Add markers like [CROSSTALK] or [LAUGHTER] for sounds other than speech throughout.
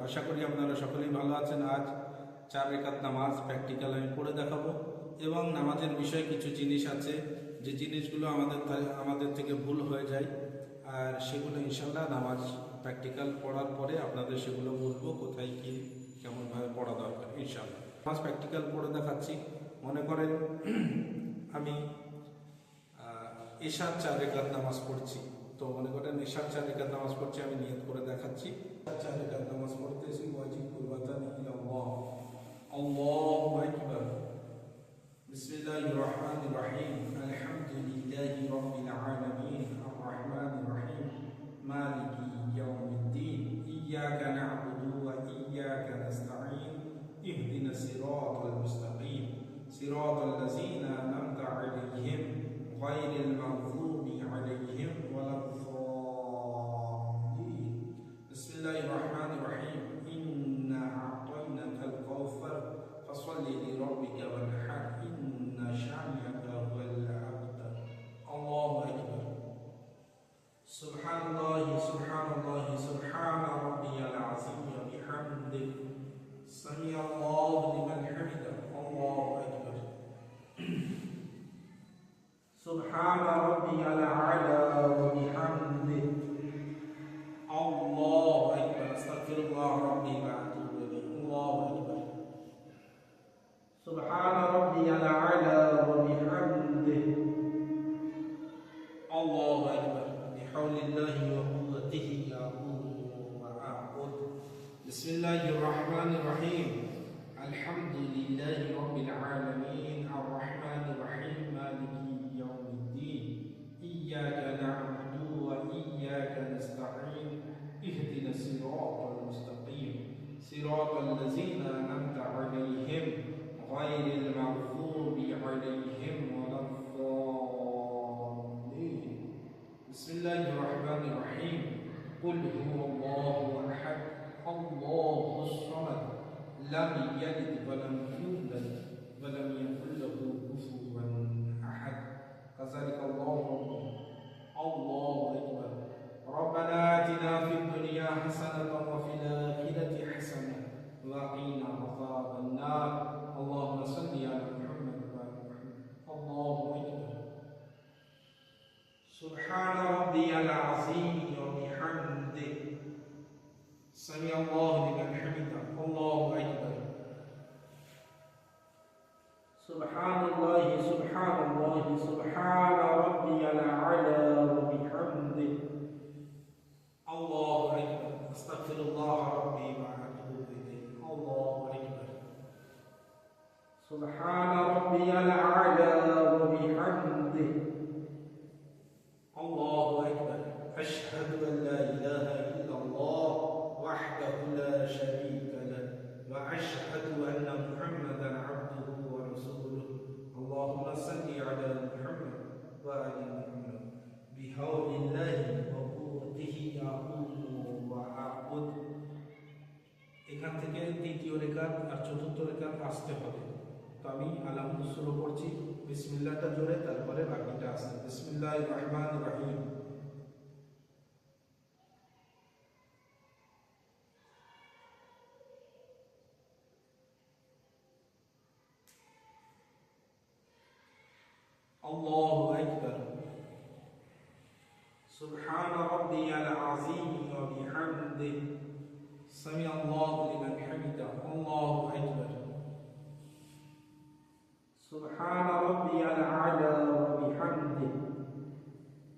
আশা করি আপনারা সকলেই ভালো আছেন। আজ চার রেখাত নামাজ প্র্যাকটিক্যাল আমি পড়ে দেখাবো। এবং নামাজের বিষয়ে কিছু জিনিস আছে, যে জিনিসগুলো আমাদের আমাদের থেকে ভুল হয়ে যায়। আর সেগুলো ইনশাল্লাহ নামাজ প্র্যাকটিক্যাল পড়ার পরে আপনাদের সেগুলো বলব, কোথায় কি, কেমনভাবে পড়া দরকার ইনশাল্লাহ নামাজ প্র্যাকটিক্যাল পড়ে দেখাচ্ছি। মনে করেন, [CLEARS THROAT] আমি এশার চার রেখাত নামাজ পড়ছি তো মনে করেন এশার চার রেখাত নামাজ পড়ছি আমি নিয়ত করে দেখাচ্ছি চার রেখাত নামাজ পড়তেছি ওয়াজিব কুরবাতা নিল আল্লাহ আল্লাহু আকবার বিসমিল্লাহির রহমানির রহিম আলহামদুলিল্লাহি রাব্বিল আলামিন আর রহমানির রহিম মালিকি ইয়াউমিদ্দিন ইয়্যাকা না'বুদু ওয়া ইয়্যাকা নাস্তাঈন ইহদিনাস সিরাতাল মুস্তাকিম সিরাতাল লাযীনা আন'amta 'আলাইহিম غير المغضوب عليهم ولا الضالين. بسم الله الرحمن الحمد لله رب العالمين الرحمن الله سبحان الله سبحان ربي الأعلى وبحمده. الله أكبر. أستغفر الله ربي وأتوب إليه. الله أكبر. سبحان ربي الأعلى وآل محمد بحول الله وقوته أقوم وأعبد এখান থেকে তৃতীয় রেখাত আর চতুর্থ রেখাত আসতে হবে তো আমি আলহামদু শুরু করছি বিসমিল্লাহটা জোরে তারপরে বাকিটা আসছে বিসমিল্লাহ রহমান রহিম الله أكبر. سبحان ربي العظيم وبحمده. سمع الله لمن حمده. الله أكبر. سبحان ربي الأعلى وبحمده.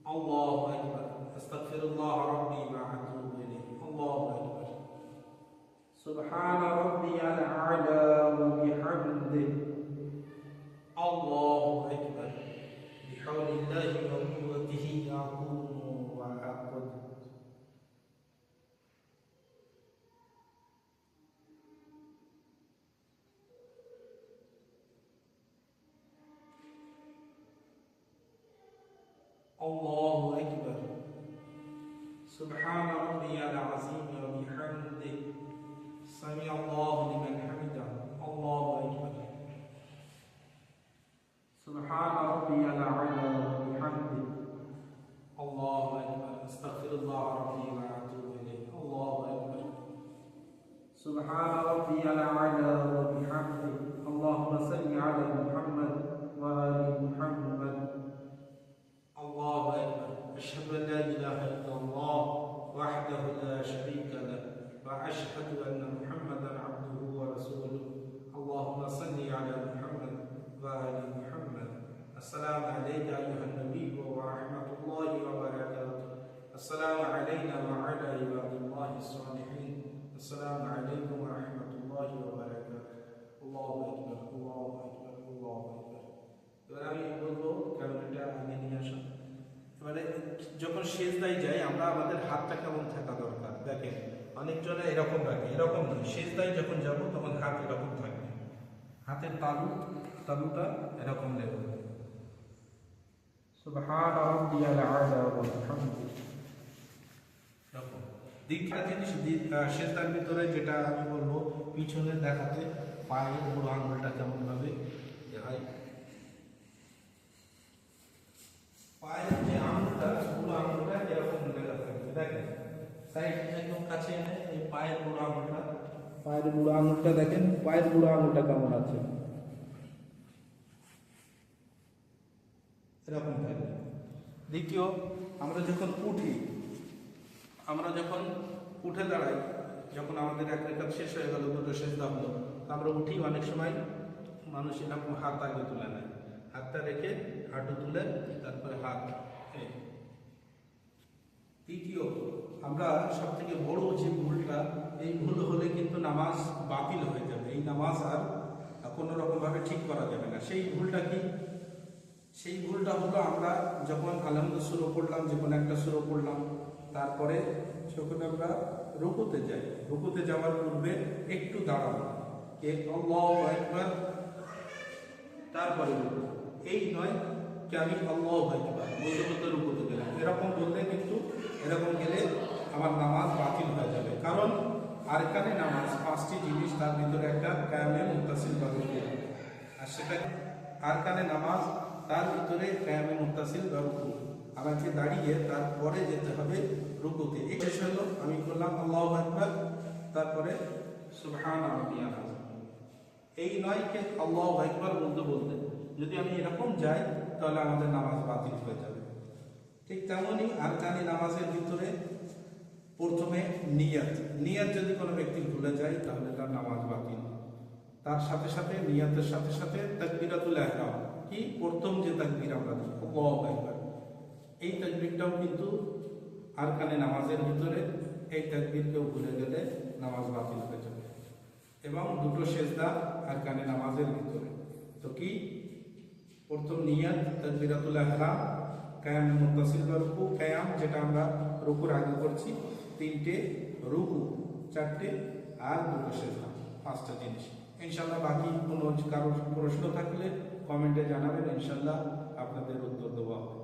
الله أكبر. الله أكبر. سبحان ربي العظيم وبحمده. سمع الله لمن حمده. الله أكبر. سبحان ربي الأعلى وبحمده. الله أكبر. أستغفر الله ربي وأتوب إليه. الله أكبر. سبحان ربي الأعلى وبحمده. اللهم صل على محمد وآل أن محمدا عبده ورسوله اللهم صل على محمد وآل محمد السلام عليك أيها النبي ورحمة الله وبركاته السلام علينا وعلى عباد الله الصالحين السلام عليكم ورحمة الله وبركاته الله أكبر الله أكبر الله أكبر এবার আমি বলবো ক্যামেরাটা আগে নিয়ে আসুন এবারে যখন সেজদায় যাই আমরা আমাদের হাতটা কেমন থাকা দরকার দেখেন অনেকজনে এরকম রাখে এরকম নয়। সেজদায় যখন যাব, তখন হাত এরকম থাকবে। হাতের তালু, তালুটা এরকম দেব দ্বিতীয় জিনিস সেজদার ভিতরে যেটা আমি বলব পিছনে দেখাতে পায়ের বুড়ো আঙুলটা কেমন ভাবে হয়। পায়ের যে আঙুলটা বুড়ো আঙুলটা এরকম লেখা থাকবে দেখেন, সাইড কাছে এনে এই পায়ের বুড়ো আঙুলটা পায়ের বুড়ো আঙুলটা দেখেন পায়ের বুড়ো আঙুলটা কেমন আছে এরকম থাকবে দ্বিতীয় আমরা যখন উঠি আমরা যখন উঠে দাঁড়াই যখন আমাদের এক রেখাত শেষ হয়ে গেল দুটো শেষ দাম আমরা উঠি অনেক সময় মানুষ এরকম হাত আগে তুলে নেয় হাতটা রেখে হাঁটু তুলে তারপরে হাত। তৃতীয়, আমরা সব থেকে বড় যে ভুলটা, এই ভুল হলে কিন্তু নামাজ বাতিল হয়ে যাবে। এই নামাজ আর কোনো রকমভাবে ঠিক করা যাবে না। সেই ভুলটা কি? সেই ভুলটা হলো আমরা যখন আলহামদ শুরু করলাম যে কোনো একটা শুরু করলাম তারপরে যখন আমরা রুকুতে যাই, রুকুতে যাওয়ার পূর্বে একটু আল্লাহু আকবার। তারপরে এই নয় যে আমি আল্লাহ আকবার বলতে বলতে রুকুতে গেলাম। এরকম বললে কিন্তু এরকম গেলে আমার নামাজ বাতিল হয়ে যাবে। কারণ আরকানে নামাজ, পাঁচটি জিনিস তার ভিতরে একটা কায়ামে মুতাসিল বা আর সেটা আরকানে নামাজ তার ভিতরে কায়ামে মুতাসিল বা আমাকে দাঁড়িয়ে তারপরে যেতে হবে রুকুতে। এই শেষ হলো আমি করলাম আল্লাহ আকবার। তারপরে সুবহান রাব্বিয়াল আযীম এই নয় কে আল্লাহ একবার বলতে বলতে যদি আমি এরকম যাই, তাহলে আমাদের নামাজ বাতিল হয়ে যাবে। ঠিক তেমনই আরকানি নামাজের ভিতরে প্রথমে নিয়াত। নিয়াত যদি কোনো ব্যক্তি ভুলে যায়, তাহলে তার নামাজ বাতিল। তার সাথে সাথে, নিয়াতের সাথে সাথে তাকবিরাতুল ইহরাম কি? প্রথম যে তাকবীর আমরা দিই এই তাকবীরটাও কিন্তু আরকানি নামাজের ভিতরে, এই তাকবীরকেও ভুলে গেলে নামাজ বাতিল হয়ে যাবে। এবং দুটো সেজদা আর কানে নামাজের ভিতরে। তো কি? প্রথম নিয়াত তাকবিরাতুল আহরাম কায়াম মুত্তাসিল বা রুকু, কায়াম যেটা আমরা রুকুর আগে করছি তিনটে রুকু, চারটে আর দুটো সেজদা পাঁচটা জিনিস। ইনশাল্লাহ বাকি কোনো কারোর প্রশ্ন থাকলে কমেন্টে জানাবেন ইনশাল্লাহ আপনাদের উত্তর দেওয়া হবে